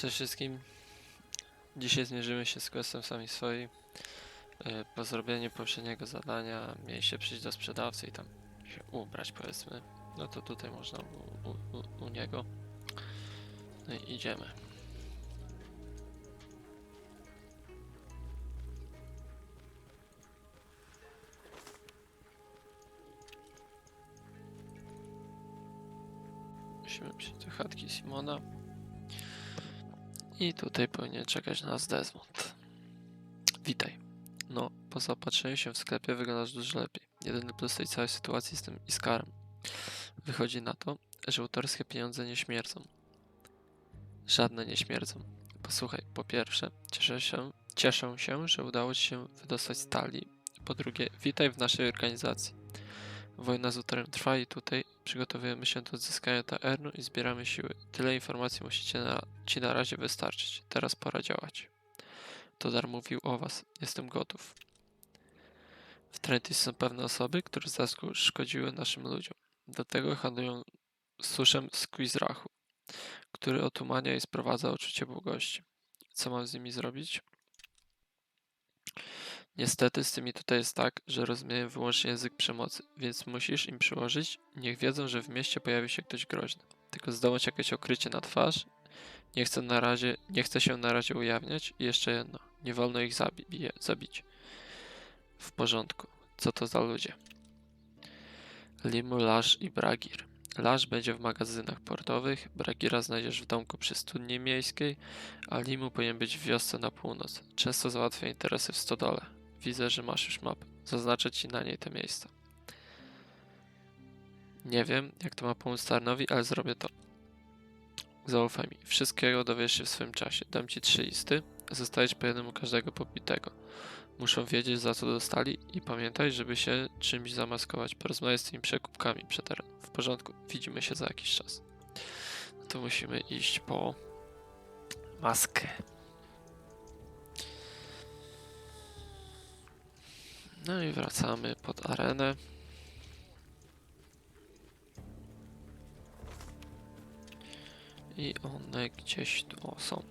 Cześć wszystkim. Dzisiaj zmierzymy się z questem sami swoi. Yy, Po zrobieniu poprzedniego zadania mieliście przyjść do sprzedawcy i tam się ubrać powiedzmy. No to tutaj można u, u, u niego. No i idziemy. Musimy przyjść do chatki Simona. I tutaj powinien czekać na nas Desmond. Witaj. No, po zaopatrzeniu się w sklepie wyglądasz dużo lepiej. Jedyny plus tej całej sytuacji z tym Iskarem. Wychodzi na to, że autorskie pieniądze nie śmierdzą. Żadne nie śmierdzą. Posłuchaj, po pierwsze, cieszę się, cieszę się, że udało ci się wydostać z talii. Po drugie, witaj w naszej organizacji. Wojna z Uterem trwa i tutaj przygotowujemy się do odzyskania Taernu i zbieramy siły. Tyle informacji musicie na, ci na razie wystarczyć. Teraz pora działać. Todar mówił o was. Jestem gotów. W Trentis są pewne osoby, które zaszkodziły naszym ludziom. Do tego handlują suszem z Quizrachu, który otumania i sprowadza uczucie błogości. Co mam z nimi zrobić? Niestety z tymi tutaj jest tak, że rozumieją wyłącznie język przemocy, więc musisz im przyłożyć, niech wiedzą, że w mieście pojawi się ktoś groźny. Tylko zdołać jakieś okrycie na twarz, nie chcę na razie, nie chcę się na razie ujawniać i jeszcze jedno, nie wolno ich zabi zabić. W porządku, co to za ludzie? Limu, Lasz i Bragir. Lasz będzie w magazynach portowych, Bragira znajdziesz w domku przy studni miejskiej, a Limu powinien być w wiosce na północ. Często załatwia interesy w stodole. Widzę, że masz już mapę. Zaznaczę ci na niej te miejsca. Nie wiem, jak to ma pomóc Tarnowi, ale zrobię to. Zaufaj mi. Wszystkiego dowiesz się w swoim czasie. Dam ci trzy listy. Zostajesz po jednym u każdego popitego. Muszą wiedzieć, za co dostali i pamiętaj, żeby się czymś zamaskować. Porozmawiaj z tymi przekupkami przetarg. W porządku. Widzimy się za jakiś czas. No to musimy iść po maskę. No i wracamy pod arenę. I one gdzieś tu są.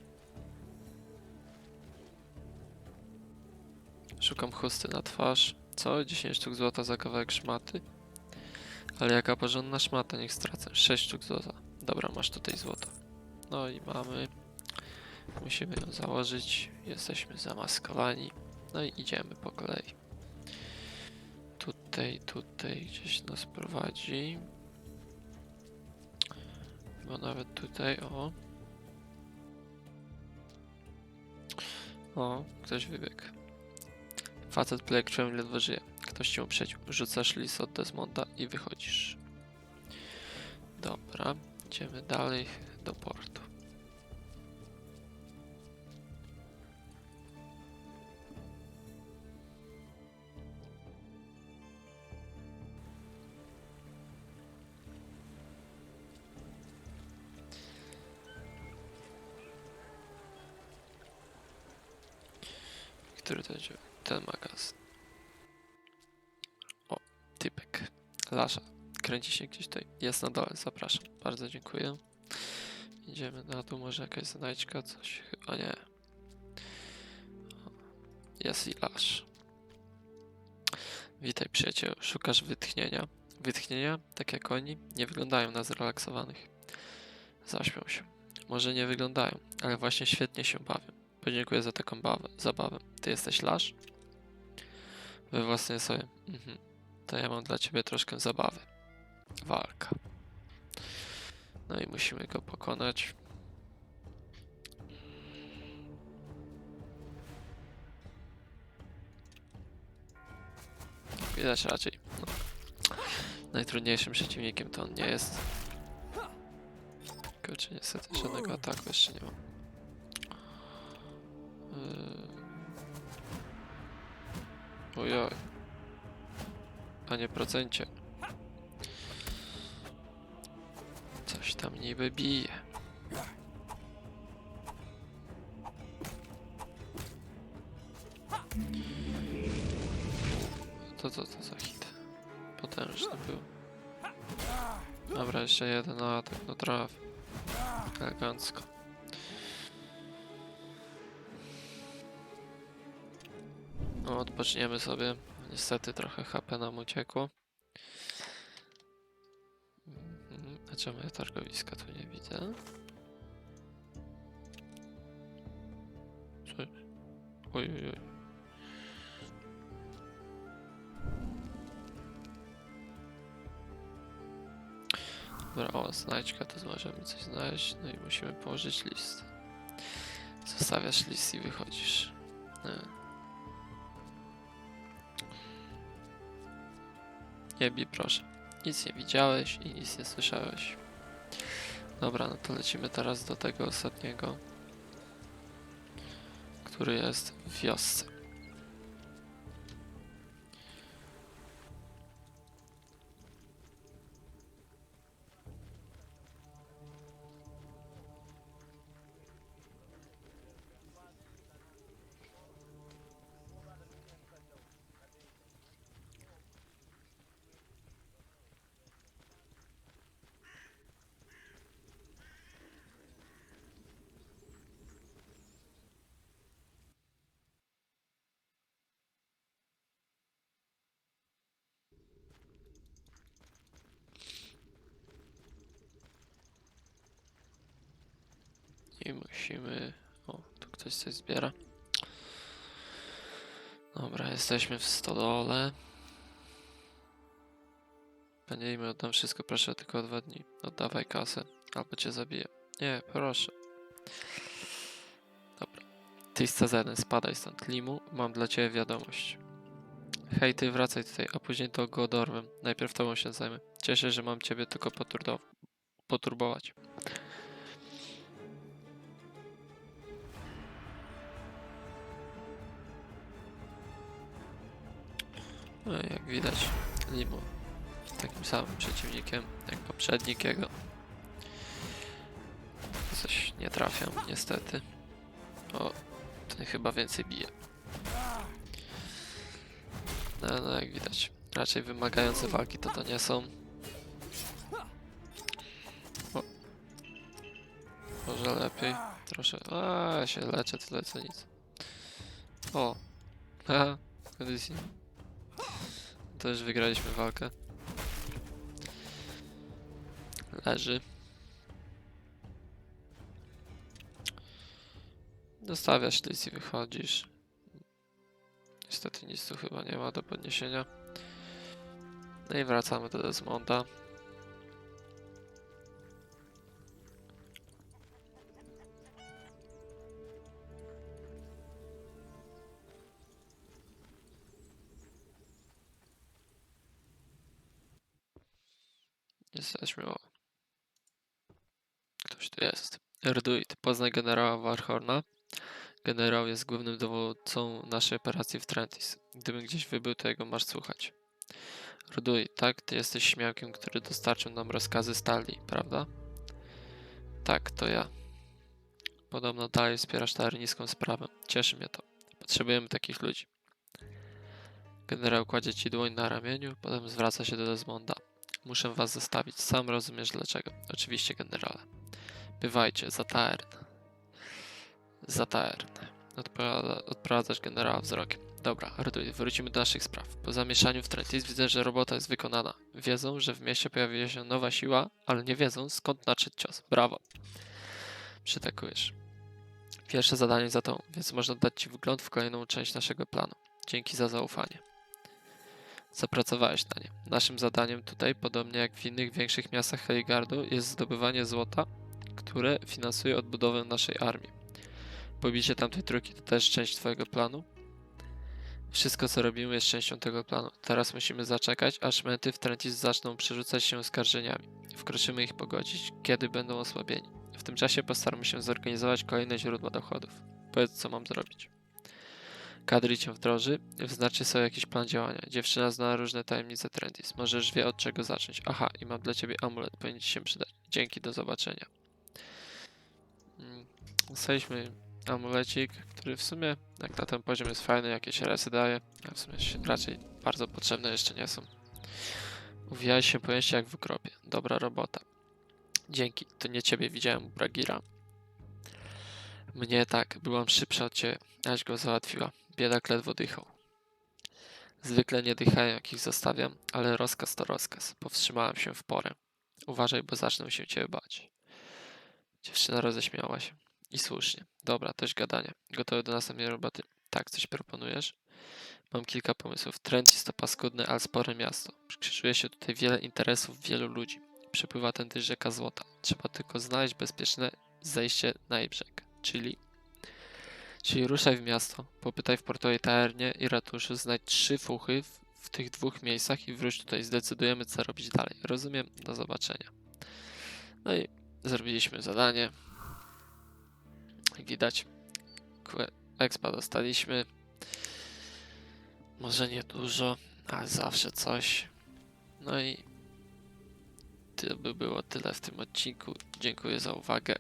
Szukam chusty na twarz. Co? 10 sztuk złota za kawałek szmaty? Ale jaka porządna szmata, niech stracę. 6 sztuk złota. Dobra, masz tutaj złoto. No i mamy. Musimy ją założyć. Jesteśmy zamaskowani. No i idziemy po kolei. Tutaj, tutaj gdzieś nas prowadzi. Chyba nawet tutaj, o. O, ktoś wybiegł. Facet i ledwo żyje. Ktoś cię uprzedził. Rzucasz list od Desmonda i wychodzisz. Dobra, idziemy dalej do portu. Który to będzie? Ten magazyn. O, typek. Lasza. Kręci się gdzieś tutaj. Jest na dole, zapraszam. Bardzo dziękuję. Idziemy na dół, może jakaś znajdźka, coś chyba nie. Jest i Lasz. Witaj przyjacielu. Szukasz wytchnienia. Wytchnienia, tak jak oni, nie wyglądają na zrelaksowanych. Zaśmiał się. Może nie wyglądają, ale właśnie świetnie się bawią. Podziękuję za taką bawę, zabawę. Ty jesteś Lasz? We własnej sobie. Mhm. To ja mam dla ciebie troszkę zabawy. Walka. No i musimy go pokonać. Widać raczej. No. Najtrudniejszym przeciwnikiem to on nie jest. Kurczę, niestety żadnego ataku jeszcze nie mam. Yy... Ojoj. Panie procencie. Coś tam niby bije. To co to za hit? Potężny był. Dobra, jeszcze jeden atak, no traf. Elegancko. No, odpoczniemy sobie. Niestety trochę HP nam uciekło. Mhm. A czemu ja targowiska tu nie widzę? Co? Oj, oj, oj. Dobra, o, znajdźka, to możemy coś znaleźć. No i musimy położyć list. Zostawiasz list i wychodzisz. Nie. Nie bij, proszę. Nic nie widziałeś i nic nie słyszałeś. Dobra, no to lecimy teraz do tego ostatniego, który jest w wiosce. Musimy... O, tu ktoś coś zbiera. Dobra, jesteśmy w stodole. Panie imię, oddam wszystko, proszę tylko dwa dni. Oddawaj kasę, albo cię zabiję. Nie, proszę. Dobra. Ty z C1, spadaj stąd. Limu, mam dla ciebie wiadomość. Hej, ty wracaj tutaj, a później do Godorwem. Najpierw tobą się zajmę. Cieszę że mam ciebie tylko poturbować. No jak widać, Limo takim samym przeciwnikiem jak poprzednik jego. Coś nie trafiam, niestety. O, ten chyba więcej bije. No, no jak widać, raczej wymagające walki to to nie są. O. Może lepiej. Proszę. A, się leczę, tyle co nic. O. Haha, kondycji. To już wygraliśmy walkę. Leży. Dostawiasz list i wychodzisz. Niestety nic tu chyba nie ma do podniesienia. No i wracamy do Desmonda. Erduit, poznaj generała Warhorna. Generał jest głównym dowódcą naszej operacji w Trentis. Gdybym gdzieś wybył, to jego masz słuchać. Erduit, tak? Ty jesteś śmiałkiem, który dostarczył nam rozkazy stali, prawda? Tak, to ja. Podobno dalej wspierasz taryniską sprawę. Cieszy mnie to. Potrzebujemy takich ludzi. Generał kładzie ci dłoń na ramieniu, potem zwraca się do Desmonda. Muszę was zostawić. Sam rozumiesz dlaczego. Oczywiście, generale. Bywajcie, za Taern. Za Taern. Odprowadza, odprowadzasz generała wzrokiem. Dobra, Arduin, wrócimy do naszych spraw. Po zamieszaniu w Trentis widzę, że robota jest wykonana. Wiedzą, że w mieście pojawiła się nowa siła, ale nie wiedzą skąd nadszedł cios. Brawo. Przytakujesz. Pierwsze zadanie za tą, więc można dać ci wgląd w kolejną część naszego planu. Dzięki za zaufanie. Zapracowałeś na nie. Naszym zadaniem tutaj, podobnie jak w innych większych miastach Heligardu, jest zdobywanie złota, które finansuje odbudowę naszej armii. Pobicie tamtej trójki to też część twojego planu? Wszystko, co robimy, jest częścią tego planu. Teraz musimy zaczekać, aż menty w Trentis zaczną przerzucać się oskarżeniami. Wkroczymy ich pogodzić, kiedy będą osłabieni. W tym czasie postaramy się zorganizować kolejne źródła dochodów. Powiedz, co mam zrobić. Kadri cię wdroży, wyznaczy sobie jakiś plan działania. Dziewczyna zna różne tajemnice Trentis. Może już wie od czego zacząć. Aha, i mam dla ciebie amulet, powinien ci się przydać. Dzięki, do zobaczenia. Dostaliśmy amulecik, który w sumie jak na ten poziom jest fajny, jakieś resy daje, a w sumie się raczej bardzo potrzebne jeszcze nie są. Uwijałeś się po mieście jak w ukropie. Dobra robota. Dzięki, to nie ciebie widziałem u Bragira. Mnie tak, byłam szybsza od ciebie, aś go załatwiła. Biedak ledwo dychał. Zwykle nie dychają, jak ich zostawiam, ale rozkaz to rozkaz. Powstrzymałem się w porę. Uważaj, bo zacznę się ciebie bać. Dziewczyna roześmiała się. I słusznie. Dobra, dość gadania. Gotowy do następnej roboty. Tak, coś proponujesz? Mam kilka pomysłów. Trent jest to paskudne, ale spore miasto. Krzyżuje się tutaj wiele interesów wielu ludzi. Przepływa tędy rzeka złota. Trzeba tylko znaleźć bezpieczne zejście na jej brzeg. Czyli... Czyli ruszaj w miasto, popytaj w portowej taernie i ratuszu, znajdź trzy fuchy w, w tych dwóch miejscach i wróć tutaj. Zdecydujemy, co robić dalej. Rozumiem? Do zobaczenia. No i zrobiliśmy zadanie. Jak widać, expa dostaliśmy. Może nie dużo, ale zawsze coś. No i to by było tyle w tym odcinku. Dziękuję za uwagę.